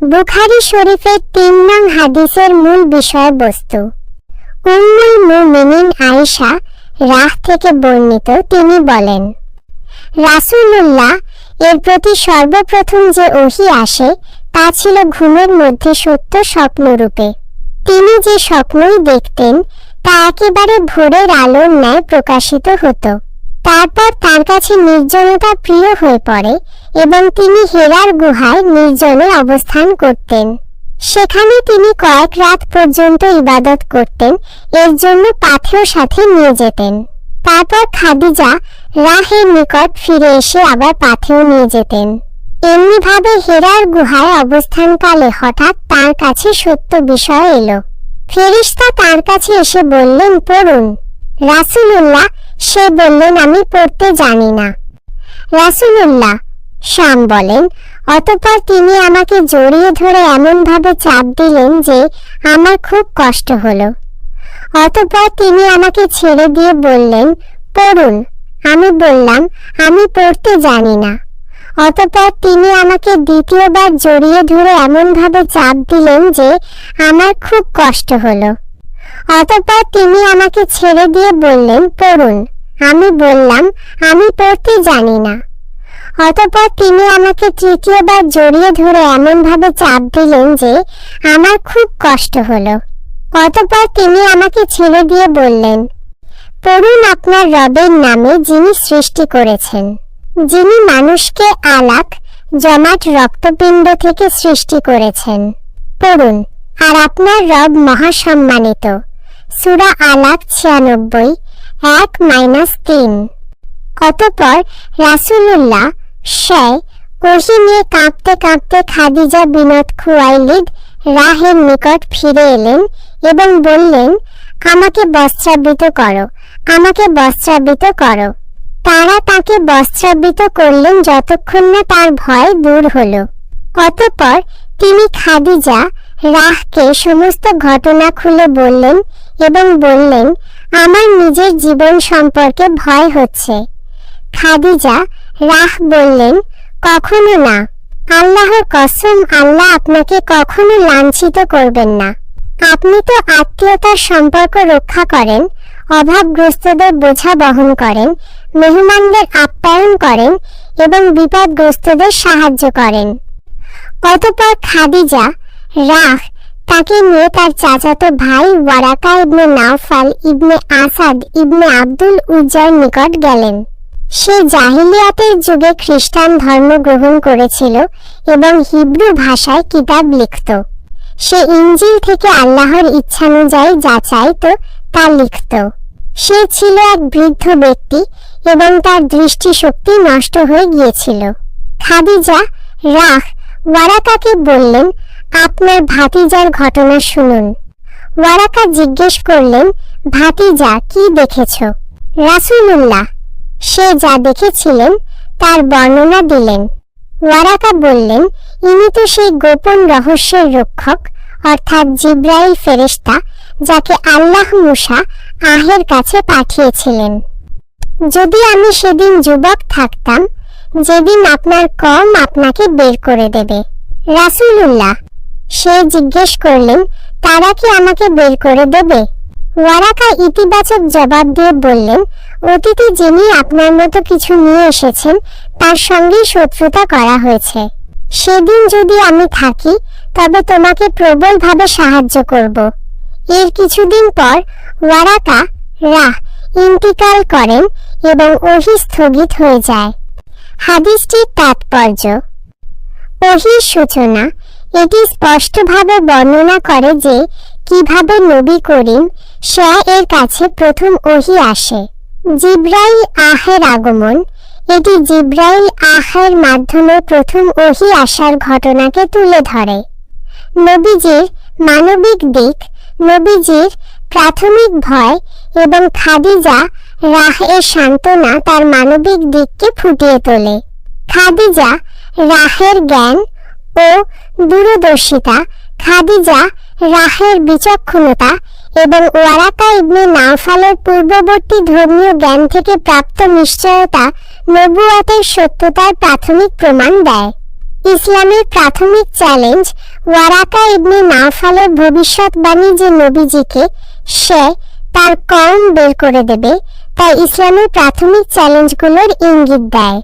বুখারি শরীফের তিন নং হাদিসের মূল বিষয়বস্তু। উম্মুল মুমিনিন আয়েশা রাহ থেকে বর্ণিত তিনি বলেন, রাসূলুল্লাহ, এর প্রতি সর্বপ্রথম যে ওহি আসে, তা ছিল ঘুমের মধ্যে সত্য স্বপ্নরূপে। তিনি যে স্বপ্নই দেখতেন, তা একেবারে ভোরের আলোর ন্যায় প্রকাশিত হতো। তারপর তার কাছে নির্জনতা প্রিয় হয়ে পড়ে এবং তিনি হেরার গুহায় নির্জনে অবস্থান করতেন। সেখানে তিনি কয়েক রাত পর্যন্ত ইবাদত করতেন, এর জন্য পাথেও সাথে নিয়ে যেতেন। তারপর খাদিজা রাহের নিকট ফিরে এসে আবার পাথেও নিয়ে যেতেন। এমনিভাবে হেরার গুহায় অবস্থানকালে হঠাৎ তার কাছে সত্য বিষয় এলো। ফেরিস্তা তার কাছে এসে বললেন, পড়ুন। রাসূলুল্লাহ সে বললেন, আমি পড়তে জানি না। রাসূলুল্লাহ শাম বলেন, অতপর তিনি আমাকে জড়িয়ে ধরে এমনভাবে চাপ দিলেন যে আমার খুব কষ্ট হলো। অতপর তিনি আমাকে ছেড়ে দিয়ে বললেন, পড়ুন। আমি বললাম, আমি পড়তে জানি না। অতপর তিনি আমাকে দ্বিতীয়বার জড়িয়ে ধরে এমনভাবে চাপ দিলেন যে আমার খুব কষ্ট হলো। অতঃপর তিনি আমাকে ছেড়ে দিয়ে বললেন, পড়ুন। আমি বললাম, আমি পড়তে জানি না। অতঃপর তিনি আমাকে তৃতীয়বার জড়িয়ে ধরে এমনভাবে চাপ দিলেন যে আমার খুব কষ্ট হলো। অতঃপর তিনি আমাকে ছেড়ে দিয়ে বললেন, পড়ুন আপনার রবের নামে যিনি সৃষ্টি করেছেন, যিনি মানুষকে আলাক, জমাট রক্তপিণ্ড থেকে সৃষ্টি করেছেন। পড়ুন, আর আপনার রব মহাসম্মানিত। সুরা আলাক ছিয়ানব্বই, এক মাইনাস তিন। অতঃপর রাসূলুল্লাহ সয় ওহি নিয়ে কাঁপতে কাঁপতে খাদিজা বিনোদ খুয়াইলিদ রাহের নিকট ফিরে এলেন এবং বললেন, আমাকে বস্ত্রাবৃত করো, আমাকে বস্ত্রাবৃত করো। তারা তাকে বস্ত্রাবৃত করলেন যতক্ষণ না তার ভয় দূর হলো। অতঃপর তিনি খাদিজা রাহকে সমস্ত ঘটনা খুলে বললেন এবং বললেন, আমার নিজের জীবন সম্পর্কে ভয় হচ্ছে। খাদিজা রাহ বললেন, কখনো না। আল্লাহর কসম, আল্লাহ আপনাকে কখনো লাঞ্ছিত করবেন না। আপনি তো আত্মীয়তার সম্পর্ক রক্ষা করেন, অভাবগ্রস্তদের বোঝা বহন করেন, মেহমানদের আপ্যায়ন করেন এবং বিপদগ্রস্তদের সাহায্য করেন। অতঃপর খাদিজা রাহ তাকে নিয়ে তার চাচাতো ভাই Waraqa ibn Nawfal, ibn Asad, ibn Abdul উজ্জার নিকট গেলেন। সে জাহিলিয়াতের যুগে খ্রিস্টান ধর্ম গ্রহণ করেছিল এবং হিব্রু ভাষায় কিতাব লিখত। সে ইঞ্জিল থেকে আল্লাহর ইচ্ছানুযায়ী যা চাইতো তা লিখত। সে ছিল এক বৃদ্ধ ব্যক্তি এবং তার দৃষ্টিশক্তি নষ্ট হয়ে গিয়েছিল। খাদিজা, রাহ, ওয়ারাকাকে বললেন আপনার ভাতিজার ঘটনা শুনুন। ওয়ারাকা জিজ্ঞেস করলেন, ভাতিজা, কি দেখেছ? রাসূলুল্লাহ, সে যা দেখেছিলেন, তার বর্ণনা দিলেন। ওয়ারাকা বললেন, ইনি তো সেই গোপন রহস্যের রক্ষক, অর্থাৎ জিব্রাইল ফেরেশতা, যাকে আল্লাহ মুসা আহের কাছে পাঠিয়েছিলেন। যদি আমি সেদিন যুবক থাকতাম, যেদিন আপনার কম আপনাকে বের করে দেবে। রাসূলুল্লাহ সে জিজ্ঞেস করলেন, তারা কি আমাকে বের করে দেবে? ওয়ারাকা ইতিবাচক জবাব দিয়ে বললেন অতীতে যিনি আপনার মতো কিছু নিয়ে এসেছেন, তার সঙ্গেই শত্রুতা করা হয়েছে। সেদিন যদি আমি থাকি, তবে তোমাকে প্রবলভাবে সাহায্য করব। এর কিছুদিন পর ওয়ারাকা রাহ, ইন্তিকাল করেন এবং ওহি স্থগিত হয়ে যায়। হাদিসটির তাৎপর্য, ওহির সূচনা এটি স্পষ্টভাবে বর্ণনা করে যে কীভাবে নবী করিম শাহ এর কাছে প্রথম ওহি আসে। জিব্রাইল আহের আগমন। এটি জিব্রাইল আহের মাধ্যমে প্রথম ওহি আসার ঘটনাকে তুলে ধরে। নবীজির মানবিক দিক, নবীজির প্রাথমিক ভয় এবং খাদিজা রাহ এর সান্ত্বনা তার মানবিক দিককে ফুটিয়ে তোলে। খাদিজা রাহের জ্ঞান ও দূরদর্শিতা, খাদিজা, রাহের বিচক্ষণতা এবং ওয়ারাকা ইবনে নাওফালের পূর্ববর্তী ধর্মীয় জ্ঞান থেকে প্রাপ্ত নিশ্চয়তা নবুয়াতের সত্যতার প্রাথমিক প্রমাণ দেয়। ইসলামের প্রাথমিক চ্যালেঞ্জ ওয়ারাকা ইবনে নাওফালের ভবিষ্যৎবাণী যে নবীজিকে সে তার কম বের করে দেবে তাই ইসলামের প্রাথমিক চ্যালেঞ্জগুলোর ইঙ্গিত দেয়।